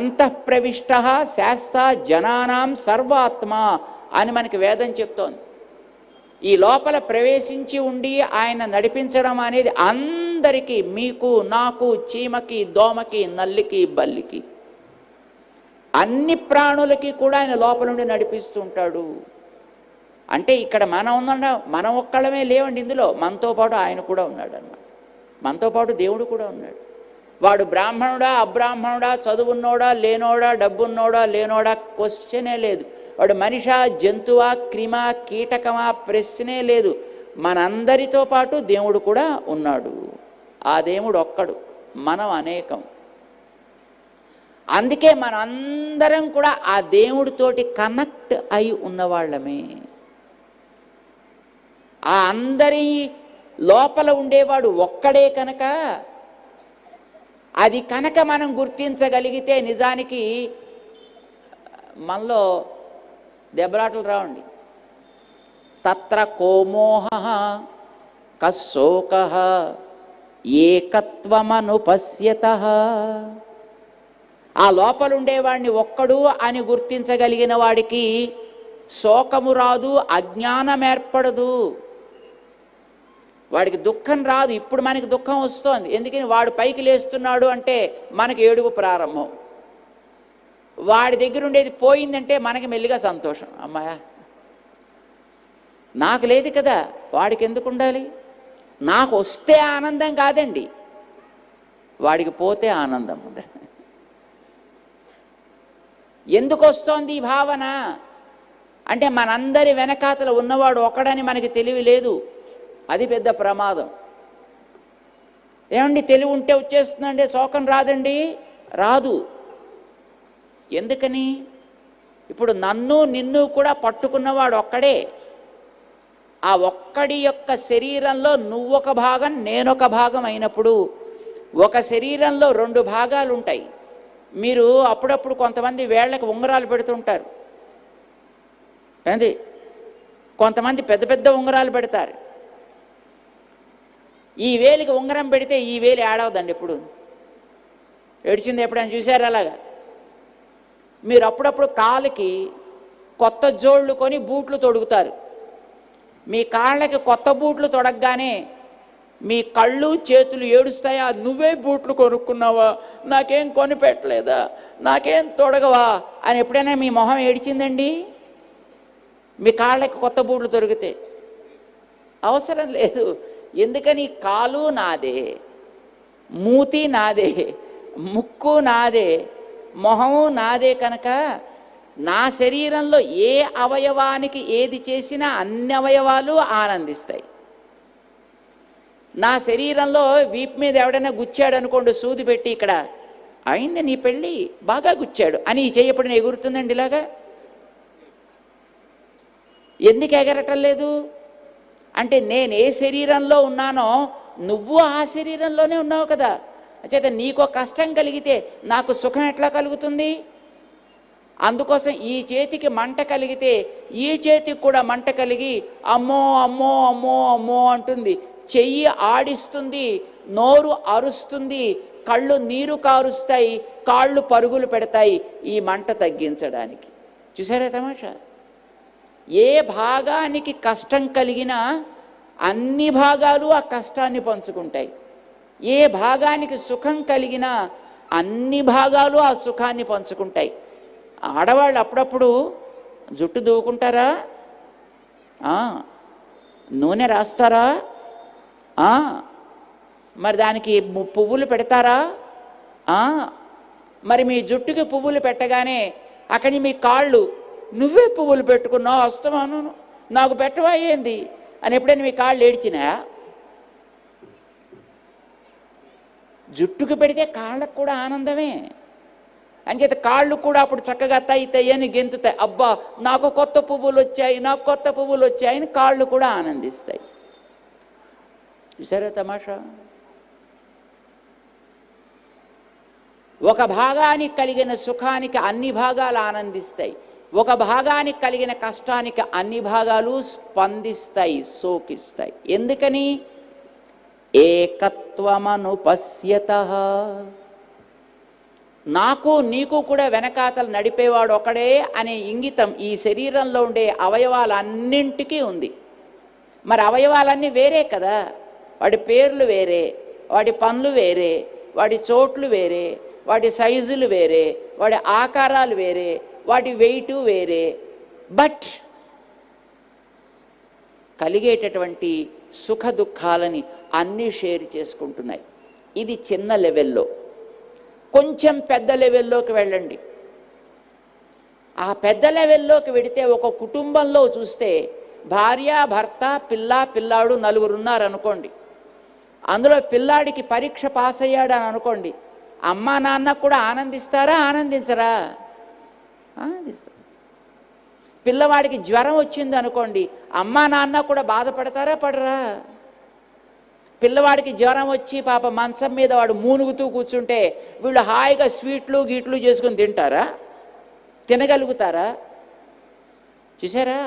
అంతఃప్రవిష్ట శాస్త జనానాం సర్వాత్మ అని మనకి వేదం చెప్తోంది. ఈ లోపల ప్రవేశించి ఉండి ఆయన నడిపించడం అనేది అందరికీ మీకు నాకు చీమకి దోమకి నల్లికి బల్లికి అన్ని ప్రాణులకి కూడా ఆయన లోపల నుండి నడిపిస్తుంటాడు అంటే ఇక్కడ మనం ఉందండ మనం ఒక్కళ్ళమే లేవండి ఇందులో. మనతో పాటు ఆయన కూడా ఉన్నాడు అన్నమాట మనతో పాటు దేవుడు కూడా ఉన్నాడు. వాడు బ్రాహ్మణుడా అబ్రాహ్మణుడా చదువున్నోడా లేనోడా డబ్బున్నోడా లేనోడా క్వశ్చనే లేదు. వాడు మనిషా జంతువా క్రిమా కీటకమా ప్రశ్నే లేదు. మనందరితో పాటు దేవుడు కూడా ఉన్నాడు. ఆ దేవుడు ఒక్కడు మనం అనేకం. అందుకే మనందరం కూడా ఆ దేవుడితోటి కనెక్ట్ అయి ఉన్నవాళ్ళమే. ఆ అందరి లోపల ఉండేవాడు ఒక్కడే కనుక అది కనుక మనం గుర్తించగలిగితే నిజానికి మనలో దెబ్బలాటలు రావండి. తత్ర కోమోహ కశోక ఏకత్వమనుపశ్యత. ఆ లోపలుండేవాడిని ఒక్కడు అని గుర్తించగలిగిన వాడికి శోకము రాదు అజ్ఞానం ఏర్పడదు. వాడికి దుఃఖం రాదు ఇప్పుడు మనకి దుఃఖం వస్తోంది. ఎందుకని వాడు పైకి లేస్తున్నాడు అంటే మనకి ఏడుపు ప్రారంభం. వాడి దగ్గర ఉండేది పోయిందంటే మనకి మెల్లిగా సంతోషం. అమ్మాయ నాకు లేదు కదా వాడికి ఎందుకు ఉండాలి? నాకు వస్తే ఆనందం కాదండి. వాడికి పోతే ఆనందం ఉంది. ఎందుకు వస్తోంది ఈ భావన? అంటే మనందరి వెనకాతల ఉన్నవాడు ఒకడని మనకి తెలివి లేదు. అది పెద్ద ప్రమాదం. ఏమండి తెలివి ఉంటే వచ్చేస్తుందండి శోకం రాదండి? రాదు. ఎందుకని? ఇప్పుడు నన్ను నిన్ను కూడా పట్టుకున్నవాడు ఒక్కడే. ఆ ఒక్కడి యొక్క శరీరంలో నువ్వొక భాగం నేనొక భాగం అయినప్పుడు ఒక శరీరంలో రెండు భాగాలు ఉంటాయి. మీరు అప్పుడప్పుడు కొంతమంది వేళ్ళకి ఉంగరాలు పెడుతుంటారు. ఏంది? కొంతమంది పెద్ద పెద్ద ఉంగరాలు పెడతారు. ఈ వేలికి ఉంగరం పెడితే ఈ వేలి ఏడవదండి ఎప్పుడు. ఏడిచింది ఎప్పుడైనా చూసారు అలాగా? మీరు అప్పుడప్పుడు కాలుకి కొత్త జోళ్ళు కొని బూట్లు తొడుగుతారు. మీ కాళ్ళకి కొత్త బూట్లు తొడగగానే మీ కళ్ళు చేతులు ఏడుస్తాయా? నువ్వే బూట్లు కొనుక్కున్నావా? నాకేం కొనిపెట్టలేదా నాకేం తొడగవా? అని ఎప్పుడైనా మీ మొహం ఏడిచిందండి? మీ కాళ్ళకి కొత్త బూట్లు దొరికితే అవసరం లేదు. ఎందుకని కాలు నాదే మూతి నాదే ముక్కు నాదే మొహము నాదే కనుక నా శరీరంలో ఏ అవయవానికి ఏది చేసినా అన్ని అవయవాలు ఆనందిస్తాయి. నా శరీరంలో వీపు మీద ఎవడైనా గుచ్చాడు అనుకోండి సూది పెట్టి ఇక్కడ అయింది నీ పెళ్ళి బాగా గుచ్చాడు అని ఈ చేయపడిన ఎగురుతుందండి ఇలాగా? ఎందుకు ఎగరటం లేదు? అంటే నేను ఏ శరీరంలో ఉన్నానో నువ్వు ఆ శరీరంలోనే ఉన్నావు కదా. చేత నీకో కష్టం కలిగితే నాకు సుఖం ఎట్లా కలుగుతుంది? అందుకోసం ఈ చేతికి మంట కలిగితే ఈ చేతికి కూడా మంట కలిగి అమ్మో అమ్మో అమ్మో అమ్మో అంటుంది. చెయ్యి ఆడిస్తుంది నోరు అరుస్తుంది కళ్ళు నీరు కారుస్తాయి కాళ్ళు పరుగులు పెడతాయి ఈ మంట తగ్గించడానికి. చూసారా తమాషా? ఏ భాగానికి కష్టం కలిగినా అన్ని భాగాలు ఆ కష్టాన్ని పంచుకుంటాయి. ఏ భాగానికి సుఖం కలిగినా అన్ని భాగాలు ఆ సుఖాన్ని పంచుకుంటాయి. ఆడవాళ్ళు అప్పుడప్పుడు జుట్టు దూకుంటారా? నూనె రాస్తారా? మరి దానికి పువ్వులు పెడతారా? మరి మీ జుట్టుకి పువ్వులు పెట్టగానే అక్కడి మీ కాళ్ళు నువ్వే పువ్వులు పెట్టుకున్నావు వస్తామాను నాకు పెట్టవా ఏంది? అని ఎప్పుడైనా మీ కాళ్ళు ఏడ్చినా? జుట్టుకు పెడితే కాళ్ళకు కూడా ఆనందమే. అంచేత కాళ్ళు కూడా అప్పుడు చక్కగా తై అని గెంతుతాయి. అబ్బా నాకు కొత్త పువ్వులు వచ్చాయి నాకు కొత్త పువ్వులు వచ్చాయని కాళ్ళు కూడా ఆనందిస్తాయి. చూసారా తమాషా? ఒక భాగానికి కలిగిన సుఖానికి అన్ని భాగాలు ఆనందిస్తాయి. ఒక భాగానికి కలిగిన కష్టానికి అన్ని భాగాలు స్పందిస్తాయి సోకిస్తాయి ఎందుకని? ఏకత్వమనుపశ్యత నాకు నీకు కూడా వెనకాతలు నడిపేవాడు ఒకడే అనే ఇంగితం ఈ శరీరంలో ఉండే అవయవాలన్నింటికీ ఉంది. మరి అవయవాలన్నీ వేరే కదా? వాడి పేర్లు వేరే వాడి పనులు వేరే వాడి చోట్లు వేరే వాడి సైజులు వేరే వాడి ఆకారాలు వేరే వాటి వెయిట్ వేరే. బట్ కలిగేటటువంటి సుఖ దుఃఖాలని అన్నీ షేర్ చేసుకుంటున్నాయి. ఇది చిన్న లెవెల్లో కొంచెం పెద్ద లెవెల్లోకి వెళ్ళండి. ఆ పెద్ద లెవెల్లోకి వెడితే ఒక కుటుంబంలో చూస్తే భార్య భర్త పిల్ల పిల్లాడు నలుగురు ఉన్నారనుకోండి. అందులో పిల్లాడికి పరీక్ష పాస్ అయ్యాడని అని అనుకోండి. అమ్మా నాన్న కూడా ఆనందిస్తారా ఆనందించరా? ఆనందిస్తారు పిల్లవాడికి జ్వరం వచ్చింది అనుకోండి అమ్మా నాన్న కూడా బాధపడతారా పడరా? పిల్లవాడికి జ్వరం వచ్చి పాప మంచం మీద వాడు మూనుగుతూ కూర్చుంటే వీళ్ళు హాయిగా స్వీట్లు గీట్లు చేసుకుని తింటారా? తినగలుగుతారా? చూసారా?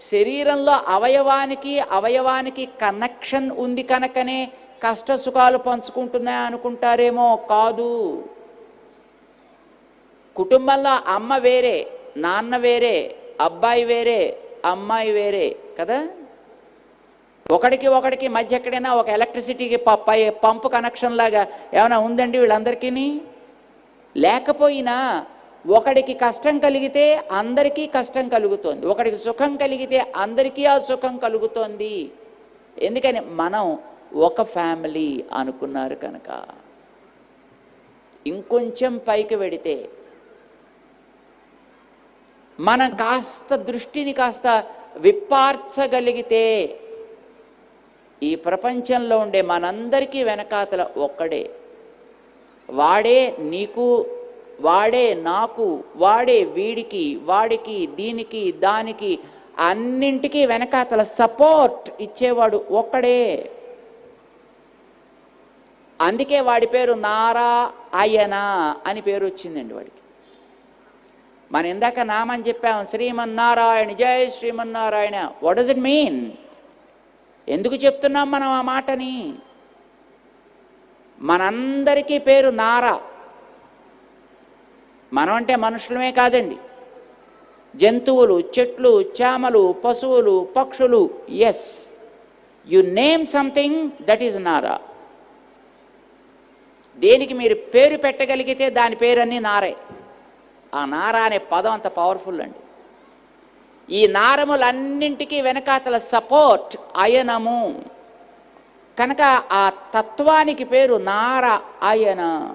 శరీరంలో అవయవానికి అవయవానికి కనెక్షన్ ఉంది కనుకనే కష్ట సుఖాలు పంచుకుంటున్నాయి అనుకుంటారేమో కాదు. కుటుంబంలో అమ్మ వేరే నాన్న వేరే అబ్బాయి వేరే అమ్మాయి వేరే కదా? ఒకడికి ఒకడికి మధ్య ఎక్కడైనా ఒక ఎలక్ట్రిసిటీకి పై పంపు కనెక్షన్ లాగా ఏమైనా ఉందండి వీళ్ళందరికీ లేకపోయినా ఒకడికి కష్టం కలిగితే అందరికీ కష్టం కలుగుతోంది. ఒకడికి సుఖం కలిగితే అందరికీ ఆ సుఖం కలుగుతోంది. ఎందుకని? మనం ఒక ఫ్యామిలీ అనుకున్నారు కనుక. ఇంకొంచెం పైకి వెడితే మనం కాస్త దృష్టిని కాస్త విప్పార్చగలిగితే ఈ ప్రపంచంలో ఉండే మనందరికీ వెనకాతల ఒక్కడే. వాడే నీకు వాడే నాకు వాడే వీడికి వాడికి దీనికి దానికి అన్నింటికీ వెనకాతల సపోర్ట్ ఇచ్చేవాడు ఒక్కడే. అందుకే వాడి పేరు నారా అయన అని పేరు వచ్చిందండి వాడికి. మనం ఇందాక నామని చెప్పాం శ్రీమన్నారాయణ జయ Srimannarayana. What does it mean ఎందుకు చెప్తున్నాం మనం ఆ మాటని? మనందరికీ పేరు నారా. మనం అంటే మనుషులమే కాదండి. జంతువులు చెట్లు చేమలు పశువులు పక్షులు yes you name something that is Nara. దేనికి మీరు పేరు పెట్టగలిగితే దాని పేరన్నీ నారే. ఆ నారా అనే పదం అంత పవర్ఫుల్ అండి. ఈ నారములన్నింటికీ వెనకాతల సపోర్ట్ అయనము. కనుక ఆ తత్వానికి పేరు నార అయన.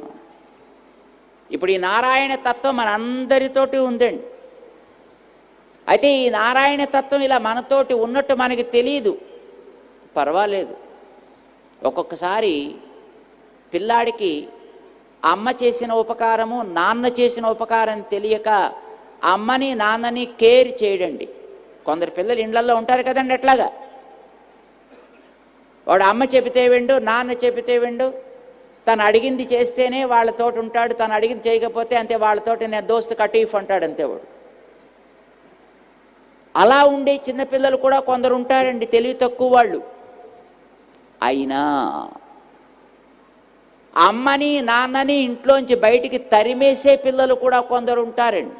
ఇప్పుడు ఈ నారాయణ తత్వం మన అందరితోటి ఉందండి. అయితే ఈ నారాయణ తత్వం ఇలా మనతోటి ఉన్నట్టు మనకి తెలియదు పర్వాలేదు. ఒక్కొక్కసారి పిల్లాడికి అమ్మ చేసిన ఉపకారము నాన్న చేసిన ఉపకారం తెలియక అమ్మని నాన్నని కేర్ చేయడండి. కొందరు పిల్లలు ఇండ్లల్లో ఉంటారు కదండి ఎట్లాగా వాడు అమ్మ చెబితే విండు నాన్న చెబితే విండు తను అడిగింది చేస్తేనే వాళ్ళతోటి ఉంటాడు తను అడిగింది చేయకపోతే అంతే వాళ్ళతోటి నేను దోస్తు కటీఫ్ అంటాడు అంతే వాడు. అలా ఉండే చిన్నపిల్లలు కూడా కొందరు ఉంటారండి తెలివి తక్కువ వాళ్ళు. అయినా అమ్మని నాన్నని ఇంట్లోంచి బయటికి తరిమేసే పిల్లలు కూడా కొందరు ఉంటారండి.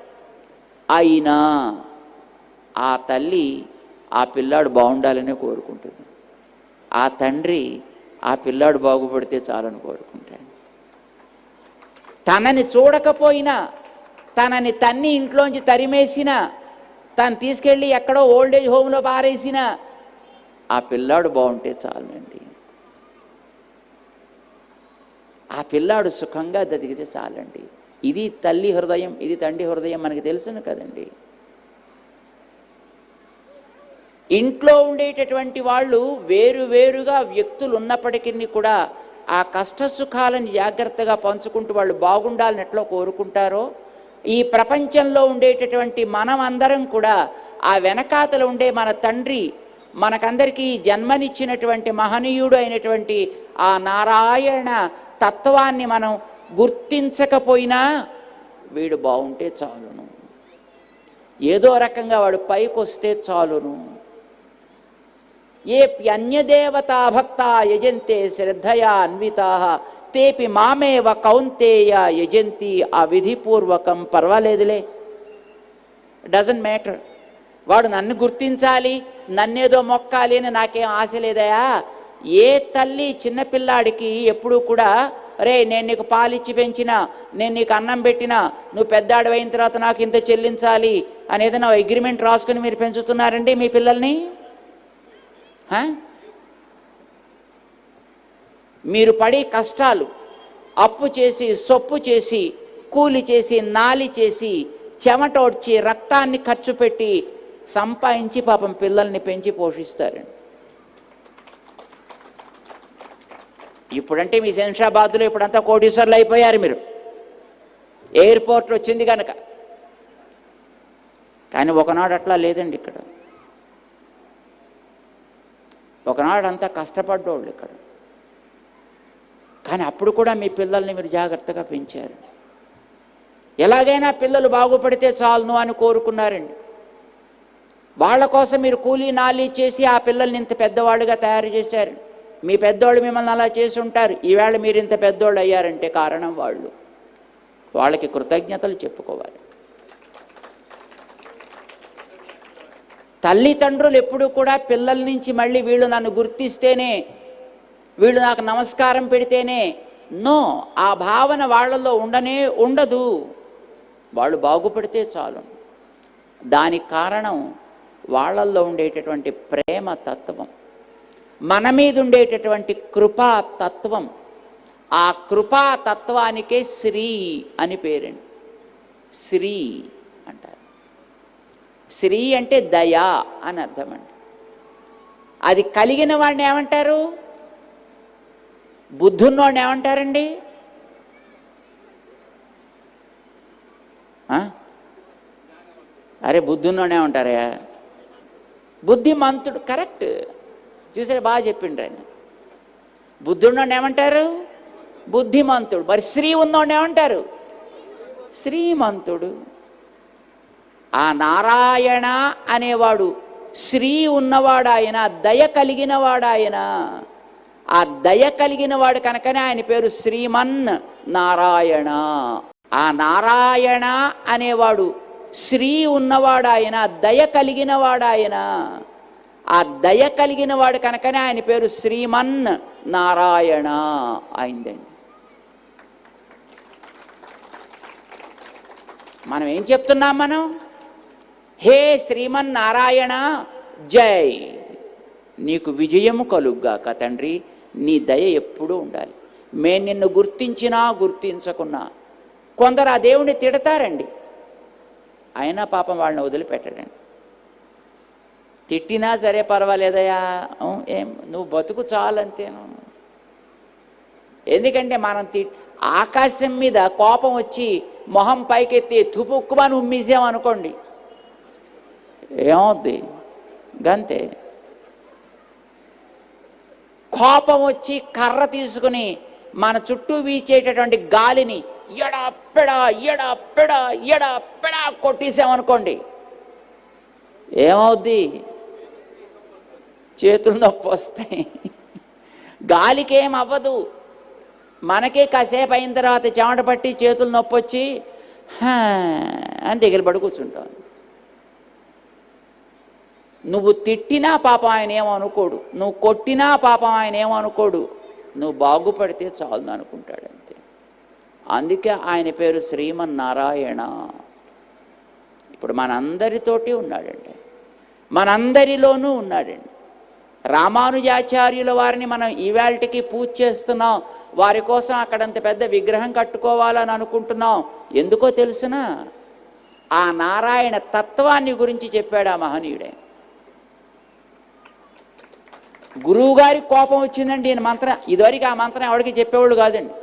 అయినా ఆ తల్లి ఆ పిల్లాడు బాగుండాలనే కోరుకుంటుంది. ఆ తండ్రి ఆ పిల్లాడు బాగుపడితే చాలని కోరుకుంటాడు. తనని చూడకపోయినా తనని తన్ని ఇంట్లోంచి తరిమేసినా తను తీసుకెళ్ళి ఎక్కడో ఓల్డేజ్ హోమ్లో పారేసినా ఆ పిల్లాడు బాగుంటే చాలండి. ఆ పిల్లాడు సుఖంగా బతికితే చాలండి. ఇది తల్లి హృదయం ఇది తండ్రి హృదయం మనకి తెలుసును కదండి. ఇంట్లో ఉండేటటువంటి వాళ్ళు వేరు వేరుగా వ్యక్తులు ఉన్నప్పటికీ కూడా ఆ కష్ట సుఖాలను జాగ్రత్తగా పంచుకుంటూ వాళ్ళు బాగుండాలని ఎట్లా కోరుకుంటారో ఈ ప్రపంచంలో ఉండేటటువంటి మనం అందరం కూడా ఆ వెనకాతలు ఉండే మన తండ్రి మనకందరికీ జన్మనిచ్చినటువంటి మహనీయుడు అయినటువంటి ఆ నారాయణ తత్వాన్ని మనం గుర్తించకపోయినా వీడు బాగుంటే చాలును. ఏదో రకంగా వాడు పైకి వస్తే చాలును. ఏ ప్యన్యదేవతా భక్త యజంతే శ్రద్ధయా అన్వితా. తేపి మామేవ కౌంతేయ యజంతి ఆ విధిపూర్వకం పర్వాలేదులే. Doesn't matter. వాడు నన్ను గుర్తించాలి నన్నేదో మొక్కాలి అని నాకేం ఆశ లేదయా? ఏ తల్లి చిన్నపిల్లాడికి ఎప్పుడూ కూడా రే నేను నీకు పాలిచ్చి పెంచినా నేను నీకు అన్నం పెట్టినా నువ్వు పెద్దాడు అయిన తర్వాత నాకు ఇంత చెల్లించాలి అని ఏదైనా అగ్రిమెంట్ రాసుకుని మీరు పెంచుతున్నారండి మీ పిల్లల్ని? మీరు పడే కష్టాలు అప్పు చేసి సొప్పు చేసి కూలి చేసి నాలి చేసి చెమటోడ్చి రక్తాన్ని ఖర్చు పెట్టి సంపాదించి పాపం పిల్లల్ని పెంచి పోషిస్తారండి. ఇప్పుడంటే మీ శంషాబాద్లో ఇప్పుడంతా కోటీశ్వర్లు అయిపోయారు మీరు. ఎయిర్పోర్ట్ వచ్చింది కనుక కానీ ఒకనాడు అట్లా లేదండి ఇక్కడ. ఒకనాడు అంతా కష్టపడ్డోళ్ళు ఇక్కడ. కానీ అప్పుడు కూడా మీ పిల్లల్ని మీరు జాగ్రత్తగా పెంచారు. ఎలాగైనా పిల్లలు బాగుపడితే చాలును అని కోరుకున్నారండి. వాళ్ళ కోసం మీరు కూలీ నాలి చేసి ఆ పిల్లల్ని ఇంత పెద్దవాళ్ళుగా తయారు చేశారు. మీ పెద్దోళ్ళు మిమ్మల్ని అలా చేసి ఉంటారు. ఈవేళ మీరు ఇంత పెద్దోళ్ళు అయ్యారంటే కారణం వాళ్ళు. వాళ్ళకి కృతజ్ఞతలు చెప్పుకోవాలి. తల్లిదండ్రులు ఎప్పుడూ కూడా పిల్లల నుంచి మళ్ళీ వీళ్ళు నన్ను గుర్తిస్తేనే వీళ్ళు నాకు నమస్కారం పెడితేనే నో ఆ భావన వాళ్ళలో ఉండనే ఉండదు. వాళ్ళు బాగుపడితే చాలు. దానికి కారణం వాళ్ళల్లో ఉండేటటువంటి ప్రేమ తత్వం. మన మీద ఉండేటటువంటి కృపా తత్వం ఆ కృపా తత్వానికే శ్రీ అని పేరండి. శ్రీ అంటారు. శ్రీ అంటే దయా అని అర్థం అండి అది కలిగిన వాడిని ఏమంటారు? బుద్ధున్నోడిని ఏమంటారండి? అరే బుద్ధున్నోడే ఉంటారా బుద్ధిమంతుడు కరెక్ట్. చూసారా? బాగా చెప్పిండ్రు ఆయన. బుద్ధున్నోడిని ఏమంటారు? బుద్ధిమంతుడు. మరి శ్రీ ఉన్నోడిని ఏమంటారు? శ్రీమంతుడు. ఆ నారాయణ అనేవాడు శ్రీ ఉన్నవాడాయన దయ కలిగినవాడాయన. ఆ దయ కలిగిన వాడు కనుకనే ఆయన పేరు శ్రీమన్ నారాయణ. ఆ నారాయణ అనేవాడు శ్రీ ఉన్నవాడాయన దయ కలిగిన వాడాయన ఆ దయ కలిగిన వాడు కనుకనే ఆయన పేరు శ్రీమన్ నారాయణ అయిందండి. మనం ఏం చెప్తున్నాం మనం? హే శ్రీమన్ నారాయణ జై. నీకు విజయము కలుగ్గాక తండ్రి నీ దయ ఎప్పుడూ ఉండాలి. మేము నిన్ను గుర్తించినా గుర్తించకున్నా. కొందరు ఆ దేవుణ్ణి తిడతారండి. అయినా పాపం వాళ్ళని వదిలిపెట్టడండి. తిట్టినా సరే పర్వాలేదయా ఏం నువ్వు బతుకు చాలంతేను ఎందుకంటే మనం తి ఆకాశం మీద కోపం వచ్చి మొహం పైకెత్తి తుపుక్కుమని ఉమ్మేసామనుకోండి ఏమవుద్ది? గంతే. కోపం వచ్చి కర్ర తీసుకుని మన చుట్టూ వీచేటటువంటి గాలిని ఎడా పెడా ఎడా పెడా ఎడా పెడా కొట్టేసామనుకోండి ఏమవుద్ది? చేతులు నొప్పి వస్తాయి. గాలికేం అవ్వదు మనకే కాసేపు అయిన తర్వాత చెమట పట్టి చేతులు నొప్పి వచ్చి అని దగ్గర పడి కూర్చుంటాం. నువ్వు తిట్టినా పాపం ఆయన ఏమనుకోడు నువ్వు కొట్టినా పాపం ఆయన ఏమనుకోడు నువ్వు బాగుపడితే చాలు అనుకుంటాడు అంతే. అందుకే ఆయన పేరు శ్రీమన్నారాయణ. ఇప్పుడు మనందరితోటి ఉన్నాడండి. మనందరిలోనూ ఉన్నాడండి. రామానుజాచార్యుల వారిని మనం ఈవేళకి పూజ చేస్తున్నాం. వారి కోసం అక్కడంత పెద్ద విగ్రహం కట్టుకోవాలని అనుకుంటున్నాం. ఎందుకో తెలుసునా? ఆ నారాయణ తత్వాన్ని గురించి చెప్పాడు ఆ మహనీయుడే. గురువు గారి కోపం వచ్చిందండి ఈయన మంత్రం. ఇదివరకు ఆ మంత్రం ఎవరికి చెప్పేవాళ్ళు కాదండి.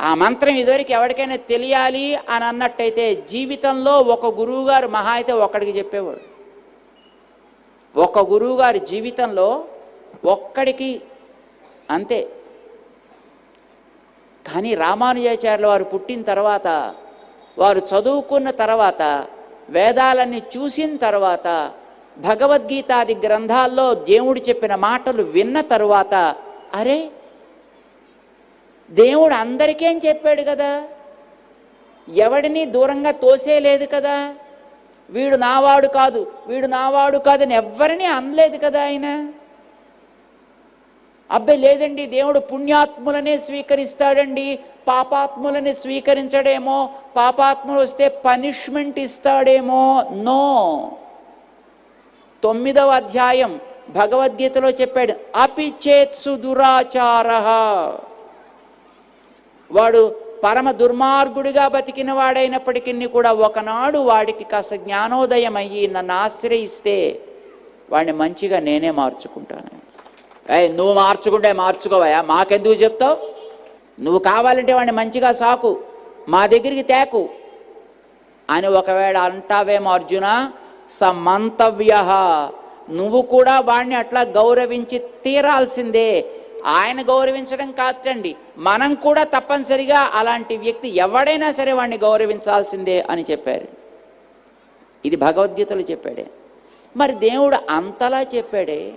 ఆ మంత్రం ఇదివరకు ఎవరికైనా తెలియాలి అని అన్నట్టయితే జీవితంలో ఒక గురువు గారు మహా అయితే ఒక్కడికి చెప్పేవాడు. ఒక గురువుగారి జీవితంలో ఒక్కడికి అంతే. కానీ రామానుజాచార్యుల వారు పుట్టిన తర్వాత వారు చదువుకున్న తర్వాత వేదాలన్నీ చూసిన తర్వాత భగవద్గీతాది గ్రంథాల్లో దేవుడు చెప్పిన మాటలు విన్న తరువాత అరే దేవుడు అందరికేం చెప్పాడు కదా? ఎవడిని దూరంగా తోసేయలేదు కదా? వీడు నావాడు కాదు వీడు నావాడు కాదని ఎవ్వరిని అనలేదు కదా ఆయన? అబ్బాయి లేదండి దేవుడు పుణ్యాత్ములనే స్వీకరిస్తాడండి. పాపాత్ములని స్వీకరించడేమో పాపాత్ములు వస్తే పనిష్మెంట్ ఇస్తాడేమో నో. తొమ్మిదవ అధ్యాయం భగవద్గీతలో చెప్పాడు అపిచేత్సు దురాచార. వాడు పరమ దుర్మార్గుడిగా బతికిన వాడైనప్పటికీ కూడా ఒకనాడు వాడికి కాస్త జ్ఞానోదయం అయ్యి నన్ను ఆశ్రయిస్తే వాడిని మంచిగా నేనే మార్చుకుంటాను. ఏ నువ్వు మార్చుకుంటే మార్చుకోవయా మాకెందుకు చెప్తావు? నువ్వు కావాలంటే వాడిని మంచిగా సాకు. మా దగ్గరికి తేకు. అని ఒకవేళ అంటావేమో అర్జున సమంతవ్య. నువ్వు కూడా వాడిని అట్లా గౌరవించి తీరాల్సిందే. ఆయన గౌరవించడం కాదండి. మనం కూడా తప్పనిసరిగా అలాంటి వ్యక్తి ఎవడైనా సరే వాడిని గౌరవించాల్సిందే అని చెప్పారు. ఇది భగవద్గీతలో చెప్పాడే. మరి దేవుడు అంతలా చెప్పాడే?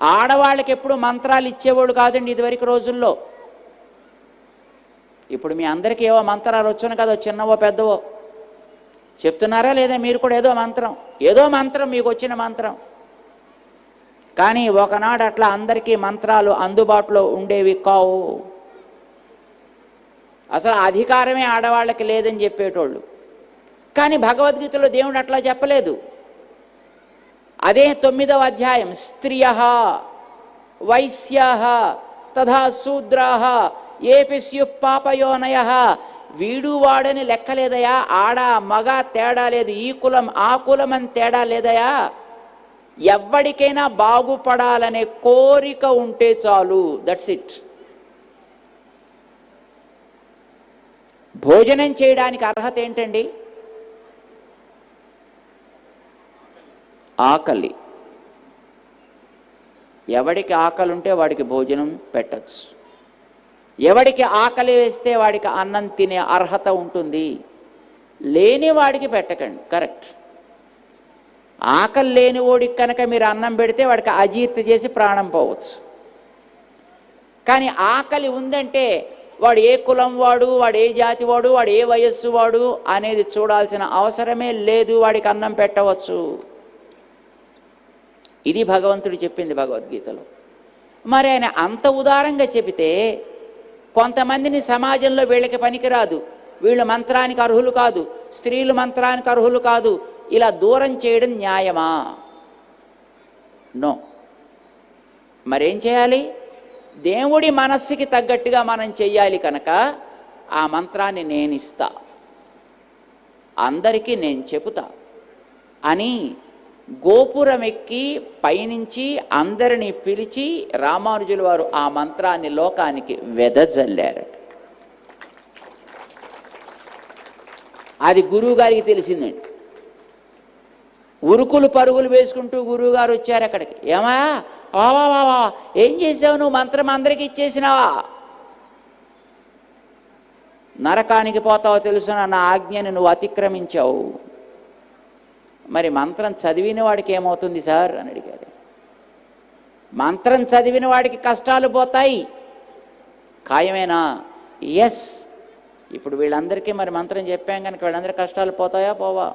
ఆడవాళ్ళకి ఎప్పుడు మంత్రాలు ఇచ్చేవాడు కాదండి ఇదివరకు రోజుల్లో. ఇప్పుడు మీ అందరికీ ఏవో మంత్రాలు వచ్చాను కదా చిన్నవో పెద్దవో. చెప్తున్నారా లేదా మీరు కూడా ఏదో మంత్రం? ఏదో మంత్రం మీకు వచ్చిన మంత్రం. కానీ ఒకనాడు అట్లా అందరికీ మంత్రాలు అందుబాటులో ఉండేవి కావు. అసలు అధికారమే ఆడవాళ్ళకి లేదని చెప్పేటోళ్ళు. కానీ భగవద్గీతలో దేవుడు అట్లా చెప్పలేదు. అదే తొమ్మిదవ అధ్యాయం స్త్రియ వైశ్య తథా శూద్రా ఏపిస్యు పాపయోనయ వీడు వాడని లెక్కలేదయా? ఆడ మగ తేడా లేదు ఈ కులం ఆ కులం అని తేడా లేదయా? ఎవ్వడికైనా బాగుపడాలనే కోరిక ఉంటే చాలు. దట్స్ ఇట్ భోజనం చేయడానికి అర్హత ఏంటండి? ఆకలి. ఎవడికి ఆకలి ఉంటే వాడికి భోజనం పెట్టచ్చు. ఎవడికి ఆకలి వేస్తే వాడికి అన్నం తినే అర్హత ఉంటుంది. లేని వాడికి పెట్టకండి. కరెక్ట్ ఆకలి లేని వాడికి కనుక మీరు అన్నం పెడితే వాడికి అజీర్తి చేసి ప్రాణం పోవచ్చు. కానీ ఆకలి ఉందంటే వాడు ఏ కులం వాడు వాడు ఏ జాతి వాడు వాడు ఏ వయస్సు వాడు అనేది చూడాల్సిన అవసరమే లేదు వాడికి అన్నం పెట్టవచ్చు. ఇది భగవంతుడు చెప్పింది భగవద్గీతలో. మరి ఆయన అంత ఉదారంగా చెబితే కొంతమందిని సమాజంలో వీళ్ళకి పనికిరాదు. వీళ్ళు మంత్రానికి అర్హులు కాదు స్త్రీలు మంత్రానికి అర్హులు కాదు ఇలా దూరం చేయడం న్యాయమా? నో. మరేం చేయాలి? దేవుడి మనస్సుకి తగ్గట్టుగా మనం చెయ్యాలి కనుక ఆ మంత్రాన్ని నేను ఇస్తా అందరికీ నేను చెబుతా అని గోపురం ఎక్కి పైనుంచి అందరినీ పిలిచి రామానుజుల వారు ఆ మంత్రాన్ని లోకానికి వెదజల్లారట. అది గురువు గారికి తెలిసిందండి. ఉరుకులు పరుగులు వేసుకుంటూ గురువుగారు వచ్చారు అక్కడికి. ఏమా? వావా వావా ఏం చేసావు నువ్వు? మంత్రం అందరికి ఇచ్చేసినావా? నరకానికి పోతావో తెలుసు నా ఆజ్ఞని నువ్వు అతిక్రమించావు. మరి మంత్రం చదివిన వాడికి ఏమవుతుంది సార్? అని అడిగారు. మంత్రం చదివిన వాడికి కష్టాలు పోతాయి. ఖాయమేనా? ఎస్ ఇప్పుడు వీళ్ళందరికీ మరి మంత్రం చెప్పాం కనుక వీళ్ళందరి కష్టాలు పోతాయా? పోవా.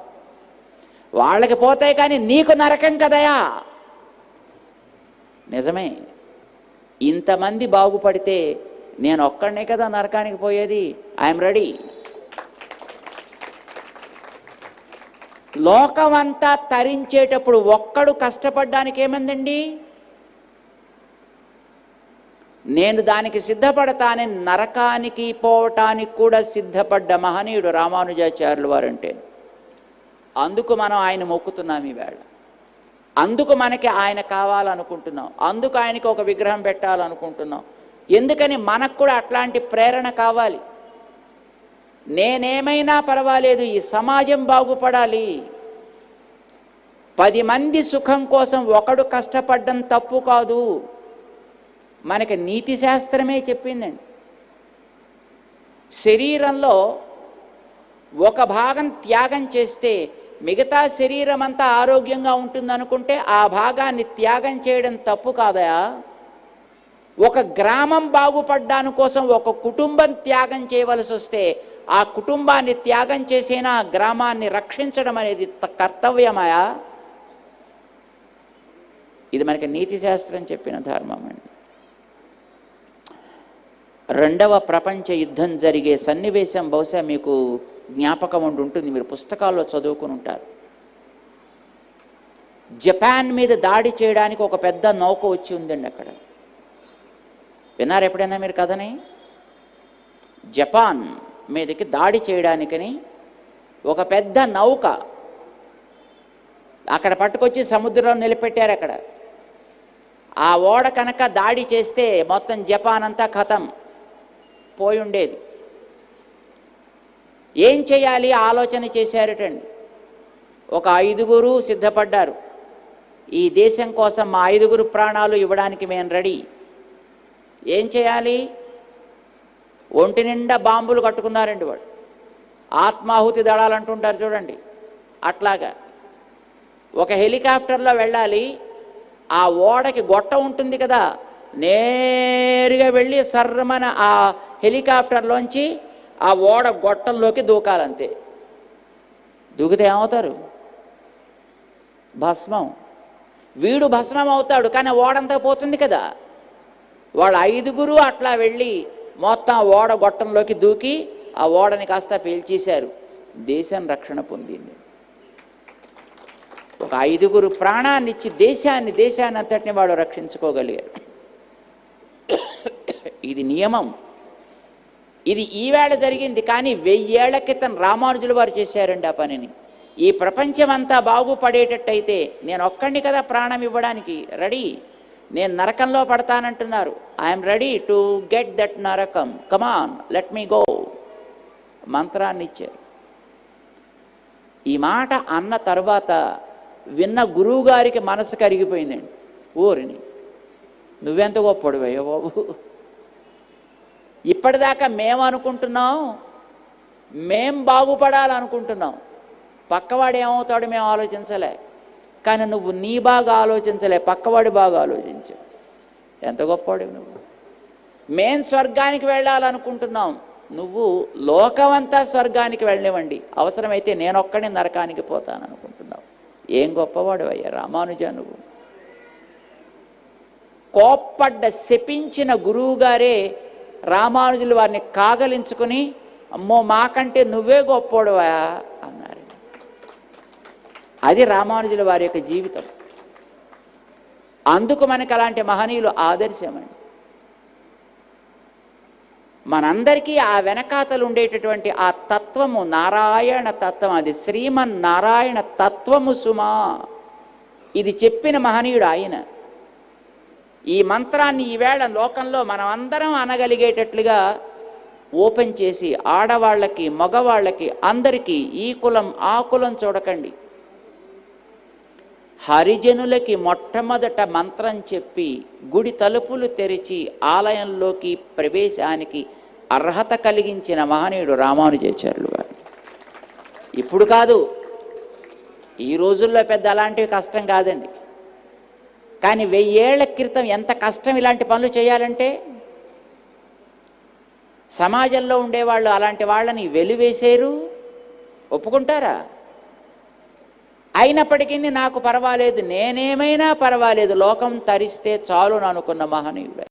వాళ్ళకి పోతాయి కానీ నీకు నరకం కదయా? నిజమే. ఇంతమంది బాగుపడితే నేను ఒక్కడనే కదా నరకానికి పోయేది? I'm ready. లోకమంతా తరించేటప్పుడు ఒక్కడు కష్టపడ్డానికి ఏమందండి? నేను దానికి సిద్ధపడతానే నరకానికి పోవటానికి కూడా సిద్ధపడ్డ మహనీయుడు రామానుజాచార్యులు వారంటే. అందుకు మనం ఆయన మొక్కుతున్నాం ఈవేళ. అందుకు మనకి ఆయన కావాలనుకుంటున్నాం. అందుకు ఆయనకి ఒక విగ్రహం పెట్టాలనుకుంటున్నాం. ఎందుకని మనకు కూడా అట్లాంటి ప్రేరణ కావాలి. నేనేమైనా పర్వాలేదు ఈ సమాజం బాగుపడాలి. పది మంది సుఖం కోసం ఒకడు కష్టపడ్డం తప్పు కాదు. మనకి నీతి శాస్త్రమే చెప్పిందండి. శరీరంలో ఒక భాగం త్యాగం చేస్తే మిగతా శరీరం అంతా ఆరోగ్యంగా ఉంటుందనుకుంటే ఆ భాగాన్ని త్యాగం చేయడం తప్పు కాదయా? ఒక గ్రామం బాగుపడ్డాను కోసం ఒక కుటుంబం త్యాగం చేయవలసి వస్తే ఆ కుటుంబాన్ని త్యాగం చేసిన? ఆ గ్రామాన్ని రక్షించడం అనేది త- కర్తవ్యమయా? ఇది మనకి నీతి శాస్త్రం చెప్పిన ధర్మం అండి. రెండవ ప్రపంచ యుద్ధం జరిగే సన్నివేశం బహుశా మీకు జ్ఞాపకం ఉండి ఉంటుంది. మీరు పుస్తకాల్లో చదువుకుని ఉంటారు. జపాన్ మీద దాడి చేయడానికి ఒక పెద్ద నౌక వచ్చి ఉందండి అక్కడ. విన్నారు ఎప్పుడైనా మీరు కథని? జపాన్ మీదకి దాడి చేయడానికని ఒక పెద్ద నౌక అక్కడ పట్టుకొచ్చి సముద్రంలో నిలబెట్టారు అక్కడ. ఆ ఓడ కనుక దాడి చేస్తే మొత్తం జపాన్ అంతా ఖతం. పోయి ఉండేది. ఏం చేయాలి? ఆలోచన చేశారటండి. ఒక ఐదుగురు సిద్ధపడ్డారు. ఈ దేశం కోసం మా ఐదుగురు ప్రాణాలు ఇవ్వడానికి మేము రెడీ. ఏం చేయాలి? ఒంటి నిండా బాంబులు కట్టుకున్నారండి వాడు ఆత్మాహుతి దళాలు అంటుంటారు చూడండి. అట్లాగా ఒక హెలికాప్టర్లో వెళ్ళాలి. ఆ ఓడకి గొట్ట ఉంటుంది కదా. నేరుగా వెళ్ళి సర్రమన ఆ హెలికాప్టర్లోంచి ఆ ఓడ గొట్టంలోకి దూకాలంతే. దూకితే ఏమవుతారు? భస్మం. వీడు భస్మం అవుతాడు కానీ ఓడంతా పోతుంది కదా. వాళ్ళ ఐదుగురు అట్లా వెళ్ళి మొత్తం ఆ ఓడ గొట్టంలోకి దూకి ఆ ఓడని కాస్త పేల్చేశారు. దేశం రక్షణ పొందింది. ఒక ఐదుగురు ప్రాణాన్ని ఇచ్చి దేశాన్ని దేశాన్ని అంతటిని వాళ్ళు రక్షించుకోగలిగారు. ఇది నియమం. ఇది ఈవేళ జరిగింది కానీ వెయ్యేళ్ళ క్రితం రామానుజుల వారు చేశారండి ఆ పనిని. ఈ ప్రపంచం అంతా బాగుపడేటట్టయితే నేను ఒక్కడిని కదా ప్రాణం ఇవ్వడానికి రెడీ? నేను నరకంలో పడతానంటున్నారు. I'm ready to get that నరకం. Come on let me go. మంత్రాన్ని ఇచ్చారు. ఈ మాట అన్న తర్వాత విన్న గురువు గారికి మనసు కరిగిపోయిందండి. ఊరిని. నువ్వెంత గొప్పడువయ్యో బాబు. ఇప్పటిదాకా మేము అనుకుంటున్నాం మేం బాగుపడాలనుకుంటున్నాం. పక్కవాడు ఏమవుతాడు మేము ఆలోచించలే. కానీ నువ్వు నీ బాగా ఆలోచించలే పక్కవాడు బాగా ఆలోచించు. ఎంత గొప్పవాడు నువ్వు. మేం స్వర్గానికి వెళ్ళాలనుకుంటున్నాం. నువ్వు లోకమంతా స్వర్గానికి వెళ్ళనివ్వండి. అవసరమైతే నేనొక్కడి నరకానికి పోతాను అనుకుంటున్నావు ఏం గొప్పవాడు అయ్యా రామానుజ నువ్వు. కోప్పడ్డ శపించిన గురువుగారే రామానుజులు వారిని కాగలించుకుని అమ్మో మాకంటే నువ్వే గొప్పోడువా? అన్నారు. అది రామానుజుల వారి యొక్క జీవితం. అందుకు మనకు అలాంటి మహనీయులు ఆదర్శమండి. మనందరికీ ఆ వెనకాతలు ఉండేటటువంటి ఆ తత్వము నారాయణ తత్వం అది శ్రీమన్ నారాయణ తత్వము సుమా. ఇది చెప్పిన మహనీయుడు ఆయన. ఈ మంత్రాన్ని ఈవేళ లోకంలో మనం అందరం అనగలిగేటట్లుగా ఓపెన్ చేసి ఆడవాళ్ళకి మగవాళ్ళకి అందరికీ ఈ కులం ఆ కులం చూడకండి. హరిజనులకి మొట్టమొదట మంత్రం చెప్పి గుడి తలుపులు తెరిచి ఆలయంలోకి ప్రవేశానికి అర్హత కలిగించిన మహనీయుడు రామానుజాచార్యులు గారు. ఇప్పుడు కాదు ఈ రోజుల్లో పెద్ద అలాంటివి కష్టం కాదండి. కానీ వెయ్యేళ్ళ క్రితం ఎంత కష్టం ఇలాంటి పనులు చేయాలంటే? సమాజంలో ఉండేవాళ్ళు అలాంటి వాళ్ళని వెలివేశారు? ఒప్పుకుంటారా? అయినప్పటికీ నాకు పర్వాలేదు నేనేమైనా పర్వాలేదు లోకం తరిస్తే చాలు అనుకున్న మహనీయుడు.